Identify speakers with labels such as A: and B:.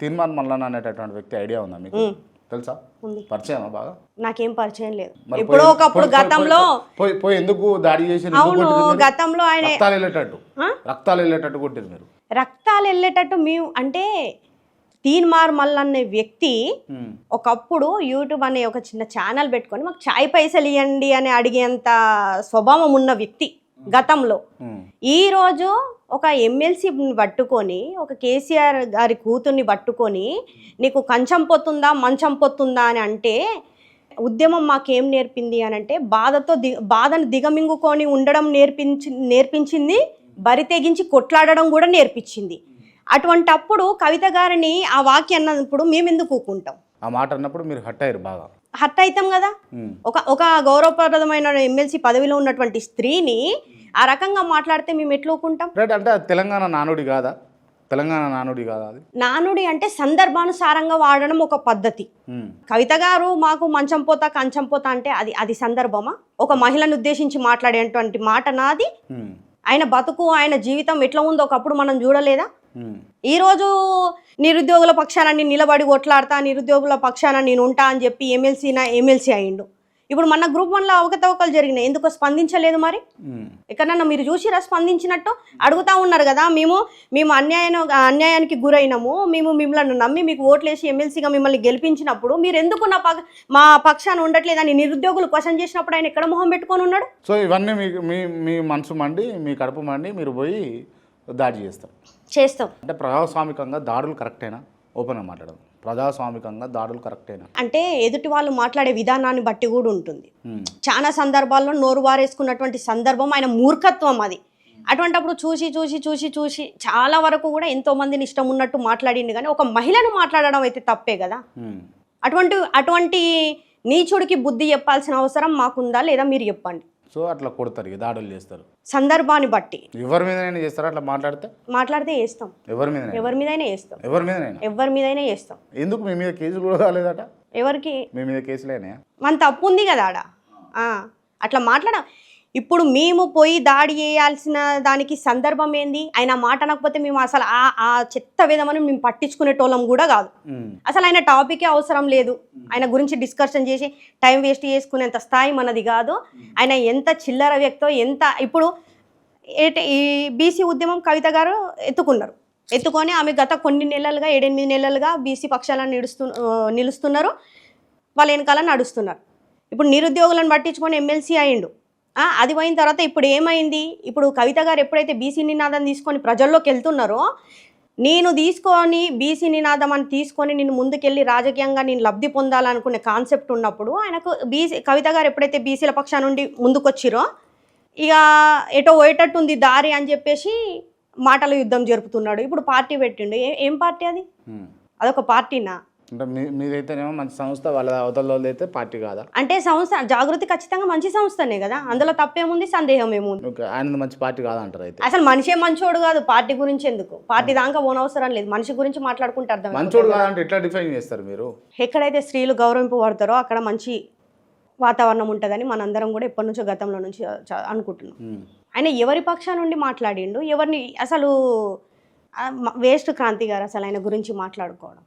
A: తీర్మాన్ మల్లన్న అనేటటువంటి వ్యక్తి ఐడియా ఉందా మీకు తెలుసా
B: ఉంది.
A: పరిచయమా బాగా
B: నాకేం పరిచయం లేదు ఎప్పుడో
A: పోయి-
B: ఒకప్పుడు గతంలో
A: పోయి పోయి ఎందుకు దాడి చేసి
B: అవును? గతంలో ఆయన
A: రక్తాలు వెళ్ళేటట్టు? రక్తాలు వెళ్ళేటట్టు కొట్టిరు మీరు
B: రక్తాలు వెళ్ళేటట్టు మేము అంటే తీన్మార్ మల్లన్న వ్యక్తి
A: ఉమ్.
B: ఒకప్పుడు యూట్యూబ్ అనే ఒక చిన్న ఛానల్ పెట్టుకొని మాకు చాయ్ పైసలు ఇవ్వండి అని అడిగేంత స్వభావం ఉన్న వ్యక్తి గతంలో
A: ఉమ్.
B: ఒక ఎమ్మెల్సీని పట్టుకొని ఒక కేసీఆర్ గారి కూతుర్ని పట్టుకొని నీకు కంచం పొత్తుందా మంచం పొత్తుందా అని అంటే ఉద్యమం మాకేం నేర్పింది అని అంటే బాధతో ది బాధను దిగమింగుకొని ఉండడం నేర్పించి నేర్పించింది బరి తెగించి కొట్లాడడం కూడా నేర్పించింది. అటువంటి అప్పుడు కవిత గారిని ఆ వాక్యం అన్నప్పుడు మేము ఎందుకు ఊకుంటాం?
A: ఆ మాట అన్నప్పుడు మీరు హట్ అయ్యారు బాగా.
B: హట్ అవుతాం కదా. ఒక ఒక గౌరవప్రదమైన ఎమ్మెల్సీ పదవిలో ఉన్నటువంటి స్త్రీని ఆ రకంగా మాట్లాడితే మేము ఎట్లా
A: రైట్ అంటే తెలంగాణ నానుడి కాదా? తెలంగాణ నానుడి కాదా అది?
B: నానుడి అంటే సందర్భానుసారంగా వాడడం ఒక పద్ధతి. కవిత గారు మాకు మంచం పోతా కంచం పోతా అంటే అది అది సందర్భమా? ఒక మహిళను ఉద్దేశించి మాట్లాడేటువంటి మాట నాది. ఆయన బతుకు ఆయన జీవితం ఎట్లా ఉందో ఒకప్పుడు మనం చూడలేదా?
A: ఉమ్.
B: ఈరోజు నిరుద్యోగుల పక్షాన నేను నిలబడి కొట్లాడతా నిరుద్యోగుల పక్షాన నేను ఉంటా అని చెప్పి ఎమ్మెల్సీ నా ఎమ్మెల్సీ అయిండు. ఇప్పుడు మన గ్రూప్ వన్లో అవకతవకలు జరిగినాయి. ఎందుకో స్పందించలేదు మరి. ఎక్కడన్నా మీరు చూసిరా? స్పందించినట్టు అడుగుతా ఉన్నారు కదా. మేము మేము అన్యాయం అన్యాయానికి గురైనాము. మేము మిమ్మల్ని నమ్మి మీకు ఓట్లేసి ఎమ్మెల్సీగా మిమ్మల్ని గెలిపించినప్పుడు మీరు ఎందుకు నా పగ మా పక్షాన ఉండట్లేదని నిరుద్యోగులు క్వశ్చన్ చేసినప్పుడు ఆయన ఎక్కడ మొహం పెట్టుకొని ఉన్నాడు?
A: సో ఇవన్నీ మీకు మీ మీ మనసు మండి మీ కడుపు మండి మీరు పోయి దాడి చేస్తారు.
B: చేస్తాం.
A: అంటే ప్రజాస్వామికంగా దాడులు కరెక్టేనా? ఓపెన్గా మాట్లాడదాం. ప్రజాస్వామికంగా దాడులు కరెక్టేనా?
B: అంటే ఎదుటి వాళ్ళు మాట్లాడే విధానాన్ని బట్టి కూడా ఉంటుంది. చాలా సందర్భాల్లో నోరు వారేసుకున్నటువంటి సందర్భం ఆయన మూర్ఖత్వం అది. అటువంటప్పుడు చూసి చూసి చూసి చూసి చాలా వరకు కూడా ఎంతో మందిని ఇష్టం ఉన్నట్టు మాట్లాడింది కానీ ఒక మహిళను మాట్లాడడం అయితే తప్పే కదా. అటువంటి అటువంటి నీచుడికి బుద్ధి చెప్పాల్సిన అవసరం మాకుందా లేదా మీరు చెప్పండి.
A: సో అట్లా కొడతారు దాడులు చేస్తారు.
B: సందర్భాన్ని బట్టి.
A: ఎవరి మీదనైనా చేస్తారా? అట్లా మాట్లాడితే?
B: మాట్లాడితే వేస్తాం
A: ఎవరి మీదనైనా?
B: ఎవరి మీదైనా వేస్తాం
A: ఎవరి మీదనైనా?
B: ఎవరి మీదైనా వేస్తాం
A: ఎందుకు మీ మీద కేసులు కూడా కాలేదట
B: ఎవరికి?
A: మీ మీద కేసులేనా
B: మన తప్పు ఉంది కదా ఆడ. అట్లా మాట్లాడ ఇప్పుడు మేము పోయి దాడి చేయాల్సిన దానికి సందర్భం ఏంది? ఆయన మాట అనకపోతే మేము అసలు ఆ ఆ చెత్త విధమని మేము పట్టించుకునేటోళ్ళం కూడా కాదు. అసలు ఆయన టాపికే అవసరం లేదు. ఆయన గురించి డిస్కషన్ చేసి టైం వేస్ట్ చేసుకునేంత స్థాయి మనది కాదు. ఆయన ఎంత చిల్లర వ్యక్తో ఎంత ఇప్పుడు ఈ బీసీ ఉద్యమం కవిత గారు ఎత్తుకున్నారు. ఎత్తుకొని ఆమె గత కొన్ని నెలలుగా ఏడెనిమిది నెలలుగా బీసీ పక్షాలను నిలుస్తు నిలుస్తున్నారు. వాళ్ళ వెనకాల నడుస్తున్నారు. ఇప్పుడు నిరుద్యోగులను పట్టించుకొని ఎమ్మెల్సీ అయిండు. ఆ, అది పోయిన తర్వాత ఇప్పుడు ఏమైంది? ఇప్పుడు కవిత గారు ఎప్పుడైతే బీసీ నినాదం తీసుకొని ప్రజల్లోకి వెళ్తున్నారో నేను తీసుకొని బీసీ నినాదం అని తీసుకొని నేను ముందుకెళ్ళి రాజకీయంగా నేను లబ్ధి పొందాలనుకునే కాన్సెప్ట్ ఉన్నప్పుడు ఆయనకు బీసీ కవిత గారు ఎప్పుడైతే బీసీల పక్షా నుండి ముందుకొచ్చిరో ఇక ఎటో పోయేటట్టు ఉంది దారి అని చెప్పేసి మాటల యుద్ధం జరుపుతున్నాడు. ఇప్పుడు పార్టీ పెట్టిండు. ఏ- పార్టీ అది. అదొక పార్టీనా?
A: అంటే మీదైతేనేమో మంచి సంస్థ వాళ్ళ అవతల అయితే పార్టీ కాదా?
B: అంటే సంస్థ జాగృతి ఖచ్చితంగా మంచి సంస్థనే కదా? అందులో తప్పేముంది సందేహం ఏముంది?
A: ఆయన మంచి పార్టీ కాదా అంటారు అయితే.
B: అసలు మనిషే మంచోడు కాదు పార్టీ గురించి ఎందుకు? పార్టీ దాకా పోనవసరం లేదు మనిషి గురించి మాట్లాడుకుంటే అర్థం
A: మంచోడు కాదంటే ఎట్లా డిఫైన్ చేస్తారు మీరు?
B: ఎక్కడైతే స్త్రీలు గౌరవింపబడతారో అక్కడ మంచి వాతావరణం ఉంటుందని మనందరం కూడా ఎప్పటి నుంచో గతంలో నుంచి అనుకుంటున్నాం. ఆయన ఎవరి పక్షా నుండి మాట్లాడిండు? ఎవరిని అసలు వేస్ట్ క్రాంతి గారు అసలు ఆయన గురించి మాట్లాడుకోవడం.